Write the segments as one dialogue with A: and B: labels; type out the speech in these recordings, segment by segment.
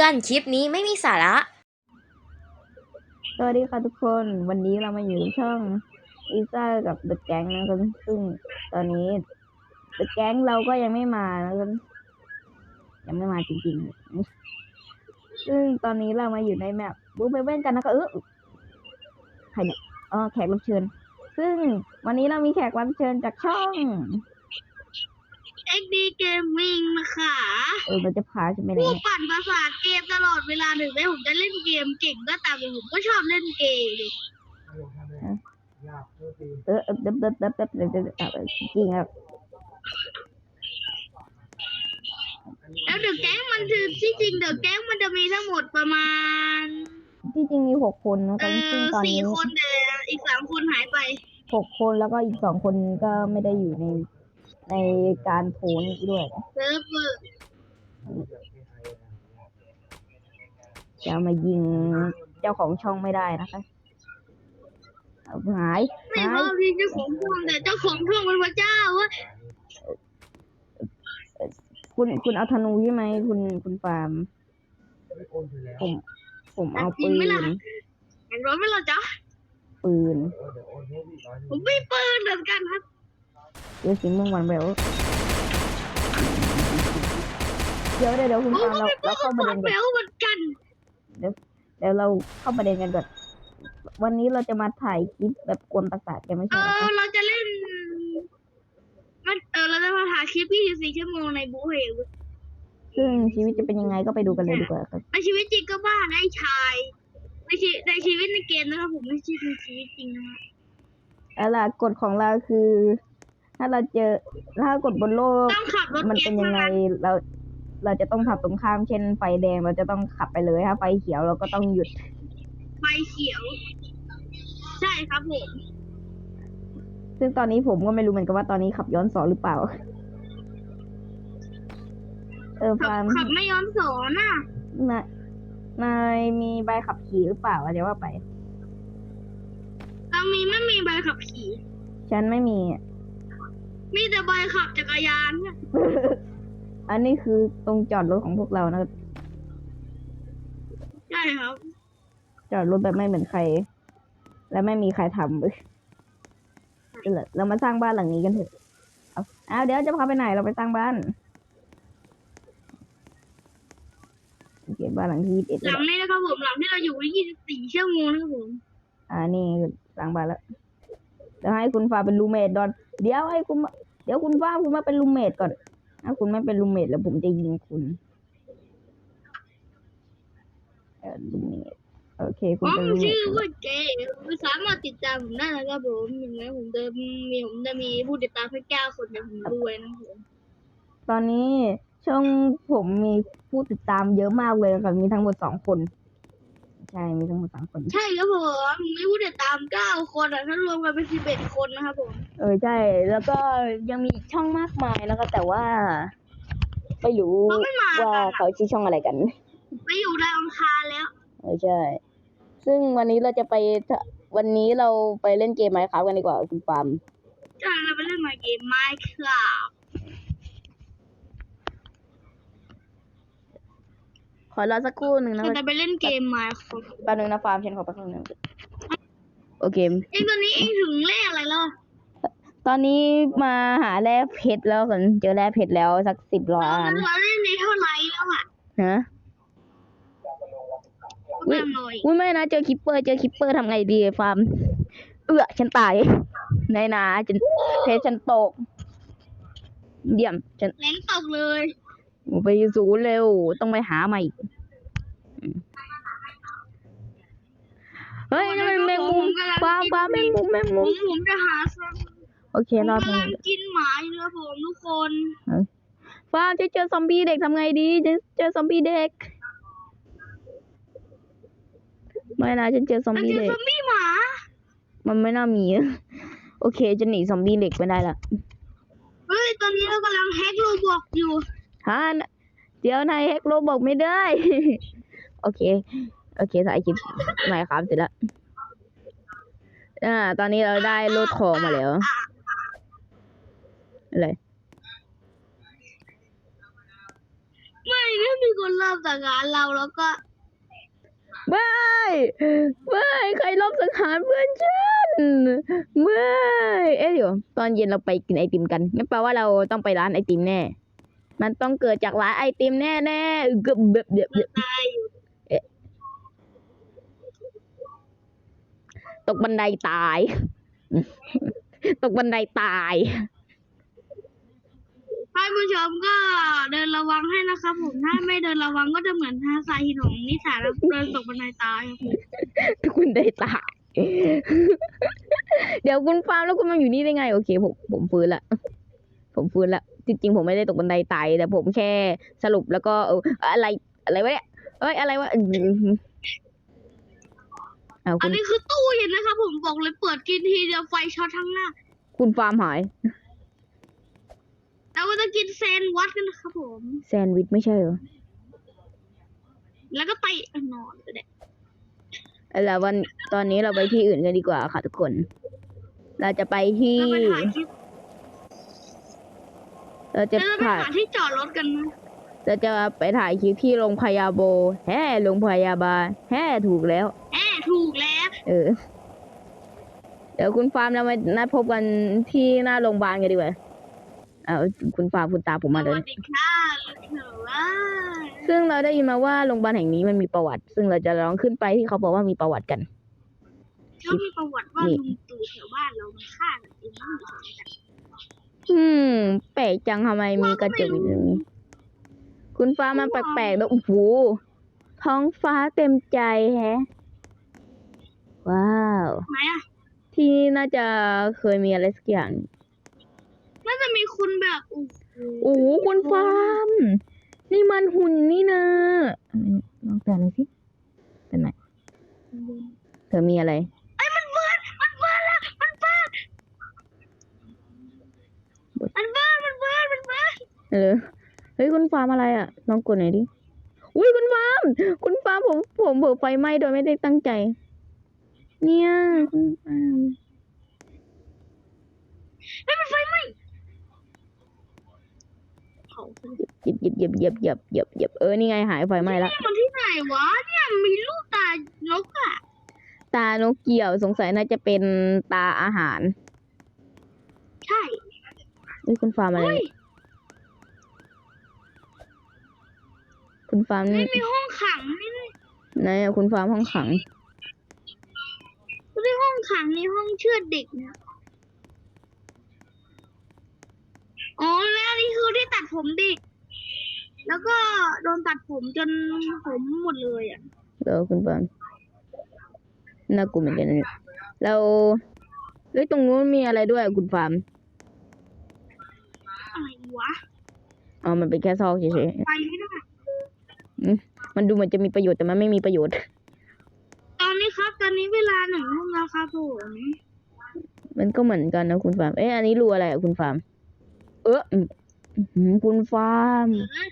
A: ตือนคลิปนี้ไม่มีสาระ
B: สวัสดีค่ะทุกคนวันนี้เรามาอยู่ช่องอีซ่ากับเดอะแก๊งนะครับซึ่งตอนนี้เดอะแก๊งเราก็ยังไม่มานะครับยังไม่มาจริงๆ ซึ่งตอนนี้เรามาอยู่ในแมปบูเบเว่นกันนะคะเออใครเนี่ยอ๋อแขกรับเชิญ ซึ่งวันนี้เรามีแขกรับเชิญจากช่อง
C: XD Gaming นะคะ
B: เออเราจะพาฉันไปไหน
C: ผู้
B: เนี่ย
C: ปั่นประสาทเกมตลอดเวลาถึงแม้ผมจะเล่นเกมเก่งก็ตามแต่ผมก็ชอบเล่นเกม
B: เออเออเดับเดับเดับเดับเดับเดับเดับจริงครับ
C: แล้วเดอะแก๊งมันคือที่จริงเดอะแก๊งมันจะมีทั้งหมดประมาณ
B: ที่จริงมีหกคนนะค
C: เอ
B: รับซึ่ง
C: อ
B: ตอน
C: สี่
B: นี้
C: คนแต่อีกสามคนหายไป
B: หกคนแล้วก็อีกสองคนก็ไม่ได้อยู่ใน ในการโพสต์ด้วย
C: เซิร์ฟเวอร์
B: จะมายิงเจ้าของช่องไม่ได้นะคะเอาหาย
C: ไม่
B: หา
C: พอยที่เจ้าของช่องแต่เจ้าของช่องเป็นพระเจ้าเวะ
B: คุณคุณเอาธนูใช่ไหมคุณคุณฟาร์มผมผมเอาปืน
C: เห็นร้อนไหมล่ะจ๊ะ
B: ปืน
C: ผมไม่ปืนเหมือนกันครับ
B: เดี๋ยวสีม่วงวันแววเดี๋ยวเดี๋ยวเดี๋ยวคุณ
C: ผม
B: ฟาร์ม
C: ก็
B: เรา
C: ไม่ปื
B: เรา
C: น
B: เข้าประ
C: ห
B: เด็น
C: วานแหว
B: กัน
C: วเหมือนกัน
B: เดี๋ยวเราเข้าประเด็นกันก่อนวันนี้เราจะมาถ่ายคลิปแบบกวนประสาทกันไม่
C: เอ
B: ใช่เหรอ
C: อ
B: คะ
C: เราจะเล่น มันเออเราจะมาถ่ายคลิป 24 ชั่วโมงในบูเฮล
B: ซึ่งชีวิตจะเป็นยังไงก็ไปดูกันเลยดีกว่าครับ
C: ในชีวิตจริงก็บ้านะไอ้ชายในชีในชีวิตในเกมนะครับผมไม่ใช่ในชีวิตจริงนะฮะ
B: แล้วล่ะกฎของเราคือ ถ้าเราเจอถ้ากฎบนโลก
C: ต้องขับรถ
B: มัน
C: เก
B: เป็น
C: ม
B: ยังไง
C: เท่านั้น
B: เรา เราจะต้องขับตรงข้ามเช่น ไฟแดงเราจะต้องขับไปเลยถ้าไฟเขียวเราก็ต้องหยุด
C: ไฟเขียว ใช่ครับผม
B: ซึ่งตอนนี้ผมก็ไม่รู้เหมือนกันว่าตอนนี้ขับย้อนสอนหรือเปล่า เออ
C: ขับ
B: ฟาร์ม
C: ขับไม่ย้อนสอนอะ
B: นายนายมีใบขับขี่หรือเปล่าอาจจะว่าไป
C: ตอนนี้ไม่มีใบขับขี่
B: ฉันไม่มีอะ
C: มีแต่ใบขับจักรยานเนี่ย
B: อันนี้คือตรงจอดรถของพวกเรานะครับ
C: ใช่ครับ
B: จอดรถแบบไม่เหมือนใคร และไม่มีใครทำเลยเอาล่ะเรามาสร้างบ้านหลังนี้กันเถอะเอาเอาเดี๋ยวจะพาไปไหนเราไปสร้างบ้านโอเคบ้านหลังที่เอ็ด
C: หลังนี้นะครับผมหลังที่เราอยู่24ชั่วโมงนะครับผม
B: อ่านี่สร้างบ้านแล้ว เดี๋ยวให้คุณฟ้าเป็นรูเมทดอน เดี๋ยวให้คุณมาเดี๋ยวคุณฟ้าคุณมาเป็นรูเมทก่อน ถ้าคุณไม่เป็นรูเมทแล้วผมจะยิงคุณเออรูเมทโอเค
C: ผ
B: คุณ
C: ม
B: เป็นรูเม
C: ชื่อ
B: ท
C: ว่าเจคุณสามารถติดตามผมได้นะครับผมถึงแม้ผมจะมีผมจะมีผู้ติดตามแค่เก้าคนแต่ผมรวยนะครับผม
B: ตอนนี้ช่องผมมีผู้ติดตามเยอะมากเลยค่ะมีทั้งหมดสองคน ใช่มีทั้งหมดสามคน
C: ใช่ครับผมมีผู้ติดตามเก้าคนอะถ้ารวมกันเป็นสิบเอ็ดคนนะครับผม
B: เออใช่ แล้วก็ยังมีอีกช่องมากมายนะคะแต่ว่าไม่รู้
C: เขาไม่มา
B: ว่า
C: กัน
B: เขาชื่อช่องอะไรกัน
C: ไปอยู่ดาวอังคารแล้ว
B: เออใช่ ซึ่งวันนี้เราจะไปทะวันนี้เราไปเล่นเกมไมค์ครับกันดีกว่าคุณปาล์ม
C: ใช่เราไปเล่นมาเกมไมค์ครับ
B: ข อรอสักครู่หนึ่งนะ
C: เราจะไปเล่นเกมไมค์ครับ
B: แป๊บนึงนะฟาร์มฉันขอแป๊บนึงนะโอเค
C: เองตอนนี้เองถึงเลขอะไรแล้ว
B: ตอนนี้มาหาแร่เพชรแล้วกันเจอแร่เพชรแล้วสักสิบร้อย
C: เรา
B: อัน
C: เราเล่นในเท่าไหร่แล้วอะ
B: ฮะ
C: แม่หน่อย
B: อุ้ยไม่นะเจอคิปเปอร์เจอคิปเปอร์ทำไงดีฟาร์มเอื้อฉันตายในนาฉันเพชรฉันตก เยี่ยมฉัน
C: แรงตกเลย
B: ไปศูนย์เร็ว ต้องไปหาใหม่อืมเฮ้ยนั่นมันแมงมุมฟาร์มฟาร์มแมงมุมแมง
C: ผ
B: มุ
C: ม
B: ม
C: ผมจะหาสัก
B: โอเค
C: ผม
B: รอด
C: กำ
B: ทา
C: ลั
B: ง
C: งกินหมาอยู่ครับผมทุกคน
B: ฟาร์มจะเจอซอมบี้เด็กทำไงดี จะเจอซอมบี้เด็ก ไม่นะฉันเจอซอม
C: แล้ว
B: บี้
C: เจอ
B: เด็ก
C: ซอมบี้หมา
B: มันไม่น่ามี โอเคจะหนีซอมบี้เด็กไม่ได้ละ
C: เฮ้ยตอนนี้เรากำลังแฮกโรบอกอยู่
B: ฮะเดี๋ยวนายแฮกโลบอกไม่ได้ โอเค โอเคถ่ายคลิปใหม่ครับเสร็จแล้วอ่า ตอนนี้เราได้โลดของมาแล้วอะไร
C: ไม่ถ้ามีคนรอบสังหารเราแล้วก็
B: ไม่ไม่ใครลอบสังหารเพื่อนฉันไม่เอ๊ะเดี๋ยวตอนเย็นเราไปกินไอติมกันงั้นแปลว่าเราต้องไปร้านไอติมแน่ มันต้องเกิดจากร้านไอติมแน่แน่ๆเกือบเบบเบบเบบ
C: ตายอยู่
B: ตกบันไดตาย ตกบันไดตาย
C: ท่านผู้ชมก็เดินระวังให้นะครับผม ถ้าไม่เดินระวังก็จะเหมือนทาสายหินของนิสาแล้วเดินตกบันไดตายครับผม
B: คุณได้ตาย เดี๋ยวคุณฟาร์มแล้วคุณมาอยู่นี่ได้ไง โอเค ผมผมฟื้นละ ผมฟื้นละจริงๆผมไม่ได้ตกบันไดตายแต่ผมแค่สรุปแล้วก็เอออะไรอะไรวะเนี่ยเอ้ยอะไรวะอืมเอา
C: อั
B: คุ
C: น
B: ณ
C: นี้คือตู้เย็นนะครับผมบอกเลยเปิดกินทีเดียวไฟช็อตทั้งหน้า
B: คุณฟาร์มหาย
C: เราก็จะกินแซนด์วัดกันนะครับผม
B: แซนด์วิชไม่ใช่เหรอ
C: แล้วก็ไปนอนก็ได้
B: เอาล่ะวันตอนนี้เราไปที่อื่นกันดีกว่าค่ะทุกคน เราจะไปที่
C: เราไปถ่ายคลิป
B: เราจะ
C: แล้วเราไป
B: ถ่าย
C: หาที่จอดรถกันนะ
B: เราจะไปถ่ายคลิปที่โรงพยาบาลแฮ่โรงพยาบาลแฮ่ถูกแล้ว
C: แอบถูกแล้ว
B: เออ เดี๋ยวคุณฟาร์มเรามานัดพบกันที่หน้าโรงพยาบาลกันดีกว่าเอาคุณฟาร์มคุณตามผม
C: ส
B: มาเลย
C: วัสดีค่ะลูกเถอว่า
B: ซึ่งเราได้ยินมาว่าโรงพยาบาลแห่งนี้มันมีประวัติ ซึ่งเราจะลองขึ้นไปที่เขาบอกว่ามีประวัติกัน
C: เขามีประวัติว่า
B: นี่
C: ลุงตู่แถวบ้านเรามันฆ่ากันเองไม่มีสนใจ
B: อืม แปลกจังทำไมมีกระจกอยู่ตรงนี้ คุณฟ้ามันแปลกๆแล้วโอ้โหท้องฟ้าเต็มใจแฮะ ว้าว
C: ไหนอะ
B: ที่นี่น่าจะเคยมีอะไรสักอย่าง
C: น่าจะมีคุณแบบโอ้โห
B: โอ้โหคุณฟาร์ม นี่มันหุ่นนี่นะลองแต่หน่อยสิเป็นไหนเธอมีอะไร
C: ไอ้ยมันเบิร์นมันเบิร์นแล้วมันเบิร์นมันเบิร์นมันเบิร์นมัน เบิร์น
B: เออเฮ้ยคุณฟาร์มอะไรอะลองกดหน่อยดิอุ้ยคุณฟาร์มคุณฟาร์มผมผมเผลอไฟไหม้โดยไม่ได้ตั้งใจ เนี่ยคุณฟาร์ม
C: เฮ้ยมันไฟไหม้เผาไป
B: เหยียบเหยียบเหยียบเหยียบเหยียบเหยียบเหยียบเออนี่ไงหายไฟไหม้ละ
C: นี่มันที่ไหนวะเนี่ยมีลูกตานกอะ
B: ตานกเกี่ยวสงสัยน่าจะเป็นตาอาหาร
C: ใช่
B: เฮ้ยคุณฟาร์มอะไร
C: เฮ้ย
B: เนี่ย คุณฟาร์ม
C: ไม่
B: นี่
C: มีห้องขังนี่
B: ไหนอะคุณฟาร์มห้องขัง
C: ไม่ใช่ห้องขังนี่ห้องเชือดเด็กนะอ๋อแล้วนี่คือที่ตัดผมเด็ก แล้วก็โดนตัดผมจนผมหมดเลยอะ
B: เดี๋ยวคุณฟาร์มน่ากลัวเหมือนกันนะเนี่ยเราเฮ้ยตรงนู้นมีอะไรด้วยอะคุณฟาร์ม
C: อะไรวะ
B: อ๋อมันเป็นแค่ซอกเฉย
C: ไปไม่ได้
B: ๆ มันดูเหมือนจะมีประโยชน์แต่มันไม่มีประโยชน์
C: ตอนนี้ครับ ตอนนี้เวลาหนึ่งทุ่มแล้วครับผม
B: มันก็เหมือนกันนะคุณฟาร์ม เอ๊ะอันนี้รูอะไรอะคุณฟาร์ม เอออืมอื้อหือคุณฟาร์ม
C: เออ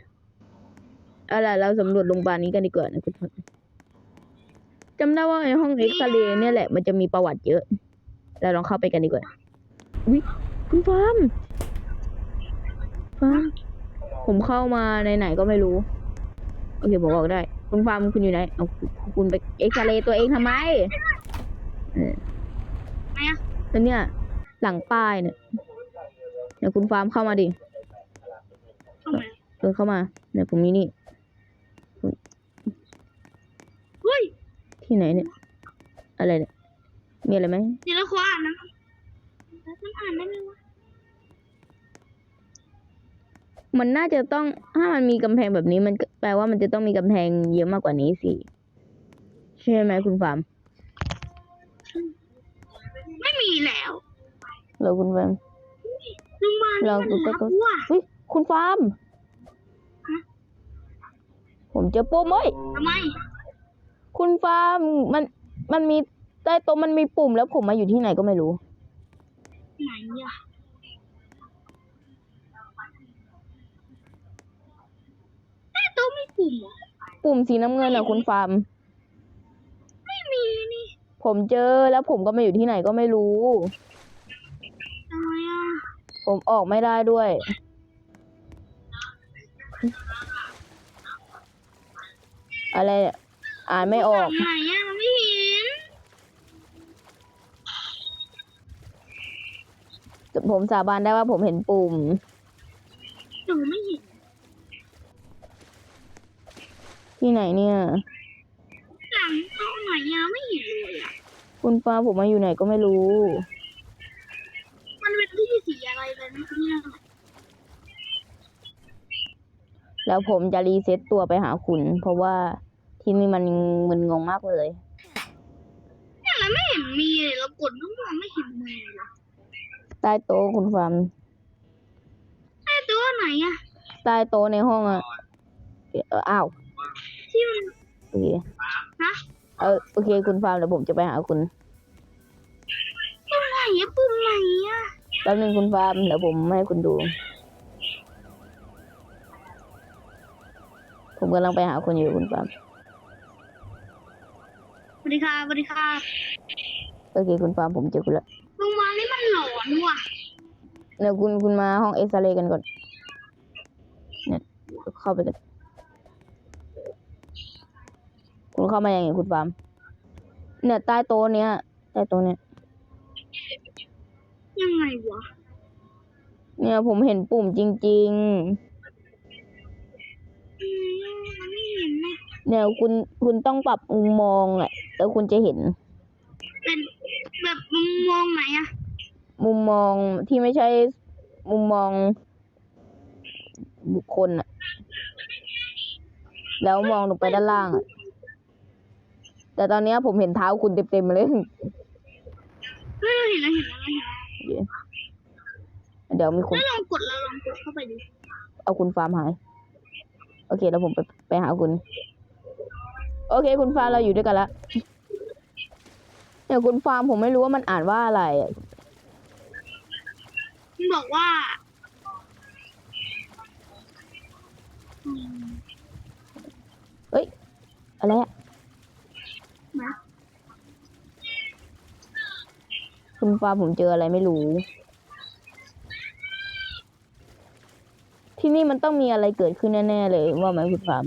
B: เอาล่ะเราสำรวจโรงพยาบาลนี้กันดีกว่านะคุณฟาร์มจำได้ว่าในห้องเอ็กซเรย์เนี่ยแหละ มันจะมีประวัติเยอะ เราลองเข้าไปกันดีกว่า อุ้ยคุณฟาร์มฟาร์มผมเข้ามาในไหนก็ไม่รู้ โอเคผมบอกได้ คุณฟาร์มคุณอยู่ไหนเอาคุณไปเอ็กซเรย์ตัวเองทำไม
C: ไหนอะ
B: แล้วเนี่ย หลังป้ายเนี่ยเดี๋ยวคุณฟาร์มเข้ามาดิ
C: ทำไม
B: เดินเข้ามาเนี่ยผมมีนี่
C: เฮ้ย
B: ที่ไหนเนี่ย อะไรเนี่ย มีอะไรไหม
C: เดี๋ยวเราขออ่านนะมันอ่านได้ไหมวะ
B: มันน่าจะต้องถ้ามันมีกำแพงแบบนี้มันก็แปลว่ามันจะต้องมีกำแพงเยอะมากกว่านี้สิใช่ไหมคุณฟาร์ม
C: ไม่มีแล้ว
B: เราคุณฟาร์ม
C: ลุงมา
B: เรา
C: นี่มัน
B: ก็
C: รัก
B: ก็
C: ว่ะ
B: เฮ้ยคุณฟาร์มผมเจอปุ่มเฮ้ย
C: ทำไม
B: คุณฟาร์มมันมันมีใต้โต๊ะมันมีปุ่มแล้วผมมาอยู่ที่ไหนก็ไม่รู้
C: ไหนอะใต้โต๊ะมี ปุ่มเหรอ
B: ปุ่มสีน้ำเงินอะคุณฟาร์ม
C: ไม่มีนี่
B: ผมเจอแล้วผมก็มาอยู่ที่ไหนก็ไม่รู้
C: ทำไมอะ
B: ผมออกไม่ได้ด้วย อะไรเนี่ยอ่านไม่ออก
C: ไหนอะไม่เห็น
B: ผมสาบานได้ว่าผมเห็นปุ่ม
C: หนูไม่เห็น
B: ที่ไหนเนี่ย
C: หลังโต๊ะไหนอะไม่เห็นเลยอะ
B: คุณฟ้าผมมาอยู่ไหนก็ไม่รู้
C: มันเป็นที่สีอะไรเลยนะเนี่ย
B: แล้วผมจะรีเซ็ตตัวไปหาคุณ เพราะว่าที่นี่มันมึนงงมากเลย
C: เนี่ยเราไม่เห็นมีเลยเรากดทุกวันไม่เห็นมีเลย
B: ใต้โต๊ะคุณฟาร์ม
C: ไอ้ตัวไหนอะ
B: ใต้โต๊ะในห้องอะเอออ้าว
C: ที่มัน
B: โอเค
C: นะ
B: เออโอเคคุณฟาร์มเดี๋ยวผมจะไปหาคุณ
C: ปุ่มไหนอะปุ่มไหนอะ
B: แป๊บนึงคุณฟาร์มเดี๋ยวผมให้คุณดู ผมกำลังไปหาคุณอยู่คุณฟาร์ม
C: สวัสดีค่ะสวัสดีค่ะ
B: โอเคคุณฟาร์มผมเจอคุณแล้ว
C: โรงพยาบาลนี่มันหลอนว่ะ
B: เดี๋ยวคุณคุณมาห้องเอ็กซเรย์กันก่อนเนี่ยเข้าไปกัน คุณเข้ามาอย่างไงคุณฟาร์มเนี่ยใต้โต๊ะเนี้ยใต้โต๊ะเนี้ย
C: ยังไงวะ
B: เนี่ยผมเห็นปุ่มจริง
C: อืมมันไม่เห็นนะ
B: ๆ เนี่ยคุณคุณต้องปรับมุมมองอะแล้วคุณจะเห็น
C: เป็นแบบมุมมองไหนอะ
B: มุมมองที่ไม่ใช่มุมมอง บุคคลอะแล้วมองลงไปด้านล่างอะ แต่ตอนเนี้ยผมเห็นเท้าคุณเต็มๆเลย
C: เฮ้ยเห็นแล้วเห็นแล้วเห็นแล้ว
B: เดี๋ยวมีคน
C: แล้วลองกดแล้วลองกดเข้าไปดู
B: เอาคุณฟาร์มหาย โอเคแล้วผมไปไปหาคุณ โอเค คุณฟาร์มเราอยู่ด้วยกันละเดี๋ยวคุณฟาร์มผมไม่รู้ว่ามันอ่านว่าอะไรอะ
C: มันบอกว่าอืม
B: เอ้ยอะไรอะ
C: นะ
B: คุณฟาร์มผมเจออะไรไม่รู้ ที่นี่มันต้องมีอะไรเกิดขึ้นแน่ๆเลยว่าไหมคุณฟาร์ม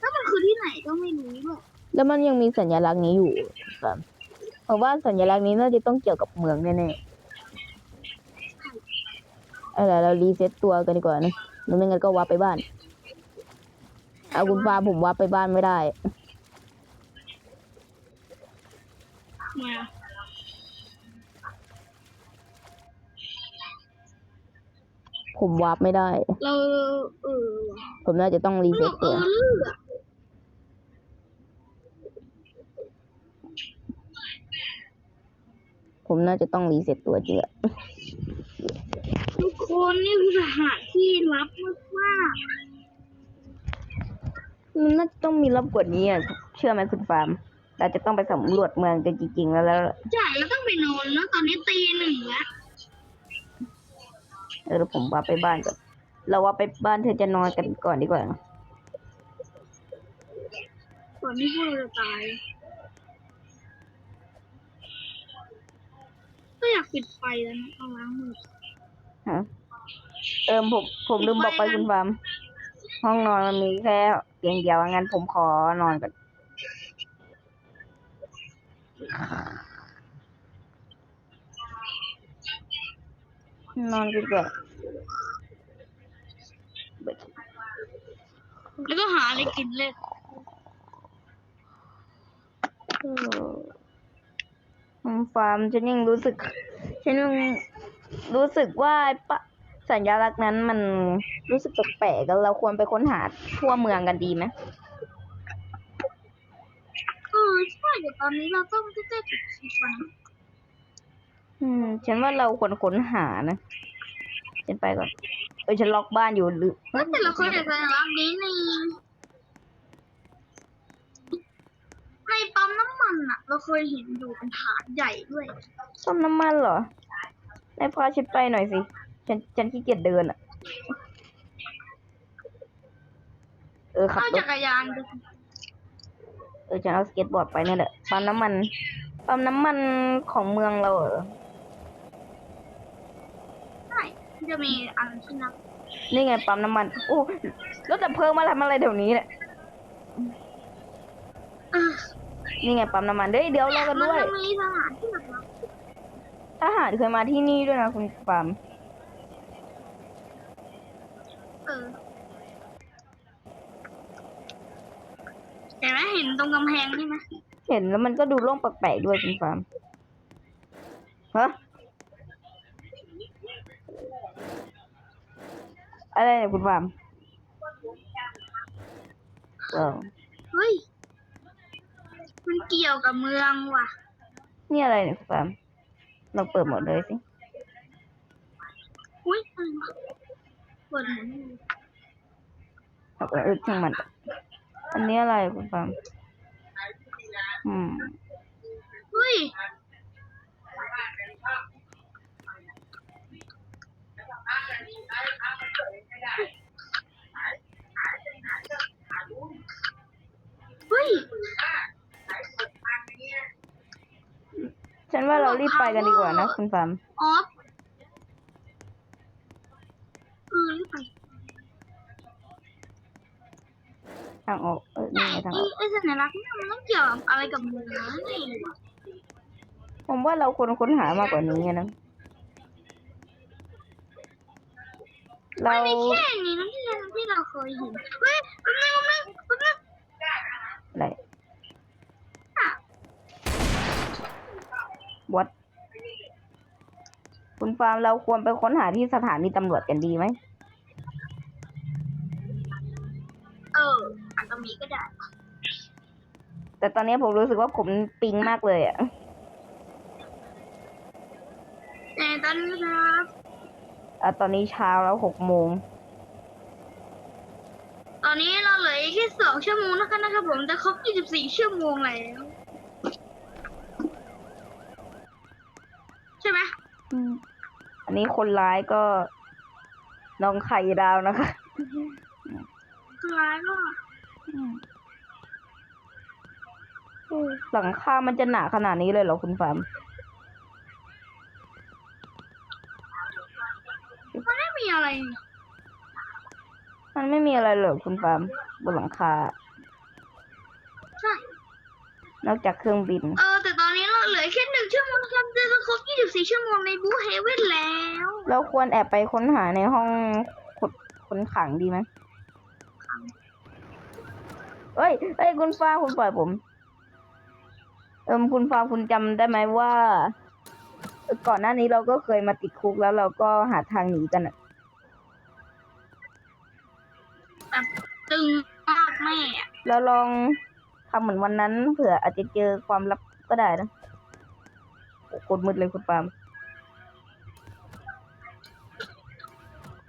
C: ถ้ามันคือที่ไหนก็ไม่รู้ด้วย
B: แล้วมันยังมีสัญลักษณ์นี้อยู่คุณฟาร์มเพราะว่าสัญลักษณ์นี้น่าจะต้องเกี่ยวกับเมืองแน่ๆเอาล่ะเรารีเซ็ตตัวกันดีกว่านะหรือไม่งั้นก็วับไปบ้าน เอาคุณฟาร์มผมวับไปบ้านไม่ได้ ผมวับไม่ได้
C: เราเออว่ะ
B: ผมน่าจะต้องรี
C: เรา
B: เซ็ต
C: เอ
B: ตัว
C: อลืออะ
B: ผมน่าจะต้องรีเซ็ตตัวจริงอะ
C: ทุกคนนี่คือสถานที่ลับมาก
B: มันน่าจะต้องมีลับกว่านี้อะเชื่อไหมคุณฟาร์ม เราจะต้องไปสำรวจเมืองกันจริงๆแล้วแล้ว
C: ๆจ่ายแล้วต้องไปนอนแล้วตอนนี้ตีหนึ่งแล้ว
B: เออผมว่าไปบ้านก่อนเราว่าไปบ้านเธอจะนอนกันก่อนดีกว่า
C: ก่อนที่พวกเราจะตายก็อยากปิดไฟแล้วนะเอาล้างมือ
B: ฮะเออผมผมลืมบอกไปคุณฟาร์มห้องนอนมันมีแค่เตียงเดียวงั้นผมขอนอนก่อน นอนกันก่อน
C: แล้วก็หาอะไรกินเลย
B: เอออืมฟาร์มฉันยังรู้สึกฉันยังรู้สึกว่าไอ้ปะสัญลักษณ์นั้นมันรู้สึกแปลกๆแล้วเราควรไปค้นหาทั่วเมืองกันดีไหม
C: เออใช่เดี๋ยวตอนนี้เราต้องใกล้ๆจุดชีฟัน
B: อืม ฉันว่าเราควรค้นหานะ ฉันไปก่อน เออฉันล็อกบ้านอยู่หรือ
C: แล้วแต่เราเคยเห็นสัญลักษณ์นี้ในในปั๊มน้ำมันอะเราเคยเห็นอยู่เป็นฐานใหญ่ด้วย
B: ต้มน้ำมันเหรอได้พาฉันไปหน่อยสิ ฉันฉันขี้เกียจเดินอะเออขับ
C: เอา
B: ร
C: จั
B: ถ
C: กรยานไป
B: เออฉันเอาสเก็ตบอร์ดไปนั่นแหละ ปั๊มน้ำมัน ปั๊มน้ำมันของเมืองเราเหรอ
C: ใช่ จะมีอันที่นัก
B: นี่ไงปั๊มน้ำมัน โอ้รถดับเพลิงมาทำอะไรเดี๋ยวนี้เนี่ย
C: อะ
B: นี่ไงปั๊มน้ำมันเดี๋ยวเดี๋ยวรอกัน
C: มัน
B: ด้วย
C: จะมีสถานที่แบบว่า
B: ทหารเคยมาที่นี่ด้วยนะคุณปาม
C: เออเห็นไหมเห็นตรงกำแพงนี่ไหม
B: เห็นแล้วมันก็ดูโล่งแปลกๆด้วยคุณปามฮะ อะไรเนี่ยคุณปามว้าว
C: เฮ้ย มันเกี่ยวกับเมืองว่ะ
B: นี่อะไรเนี่ยคุณปามลองเปิดหมดเลยสิ
C: อุ้ยอะไรวะปวดหัว
B: เอาไปเออช่างมัน อันนี้อะไรคุณปามอืม
C: เฮ้ย เฮ้ย
B: ฉันว่าเรารีบไปกันดีกว่านะคุณปาม
C: ออฟเออรีบไป
B: ทางออกเออนี่ไงทาง
C: ไอ้
B: ออก
C: ไอ้สัญลักษณ์เนี่ยมันต้องเกี่ยวกับอะไรกับเมืองนี่วะ
B: ผมว่าเราควรค้นหามากกว่านี้นะ เรา
C: ไม่แค่นี้นะที่เราที่เราเคยเห็นเฮ้ยแป๊บนึงแป๊บนึงแป๊บนึง
B: อะไร
C: อะ
B: วัดคุณฟาร์มเราควรไปค้นหาที่สถานีตำรวจกันดีไหม
C: เอออาจจะมีก็ได้
B: แต่ตอนนี้ผมรู้สึกว่าผมปิงมากเลยอะ อะตอนนี้เช้าแล้วหกโมง
C: ตอนนี้เราเหลืออีกแค่สองชั่วโมงนะคะนะครับผมจะครบ24ชั่วโมงแล้ว ใช่ไหม
B: อืมอันนี้คนร้ายก็น้องไข่ดาวนะคะ
C: คือร้ายก็
B: อืมหลังคามันจะหนาขนาดนี้เลยเหรอคุณฟาร์ม
C: มันไม่มี อะไร
B: มันไม่มีอะไรเลยคุณฟาร์มบนหลังคา
C: ใช่
B: นอกจากเครื่องบิน
C: เออ แต่ตอนนี้เราเหลือแค่หนึ่งชั่วโมงนะครับจะครบ24 ชั่วโมงในบูเฮเว่นแล้ว
B: เราควรแอบไปค้นหาในห้องขดค้นขังดีไหมเอ้ยเอ้ย คุณฟ้าคุณปล่อยผม เอิมคุณฟ้าคุณจำได้ไหมว่าเอ่อก่อนหน้านี้เราก็เคยมาติดคุกแล้วเราก็หาทางหนีกันอะ
C: แบบตึ งมากแม่อะ
B: เราลองทำเหมือนวันนั้นเผื่ออาจจะเจอความลับก็ได้นะโอ้โคตรมืดเลยคุณปาล์ม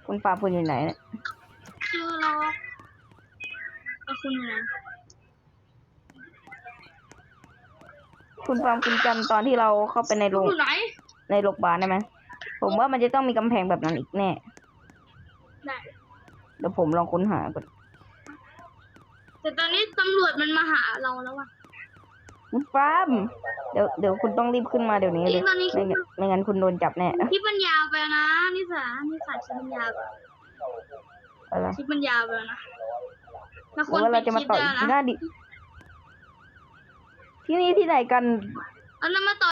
B: คุณปาล์มคุณอยู่ไหนเนี่ย
C: ชื่อเราเอาคุณอยู่ไหน
B: คุณปาล์มคุณจำตอนที่เราเข้าไปในโรง
C: อยู่ไหน
B: ในโรงพยาบาลได้ไหมผมว่ามันจะต้องมีกำแพงแบบนั้นอีกแน่
C: ได้
B: เดี๋ยวผมลองค้นหาก่อน
C: แต่ตอนนี้ตำรวจมันมาหาเราแล้วว่ะ
B: คุณฟาร์มเดี๋ยวเดี๋ยวคุณต้องรีบขึ้นมาเดี๋ยวนี้เลย
C: ตอนนี้
B: ไม่งั้นไม่งั้นคุณโดนจับแน่
C: คลิปมันยาวไปนะนิสานิสาคลิปมันยาวไป
B: อะไร
C: คลิปมันยาวไปนะเรา
B: ห
C: ค
B: รื
C: ว
B: อ
C: ร
B: ว่าเรา
C: ปิด
B: จะ
C: ค
B: มา
C: ลิป
B: ต่อ
C: ได้
B: อีก
C: นะ
B: หน้าดิที่นี่ที่ไหนกัน
C: เอาเรามาต่อ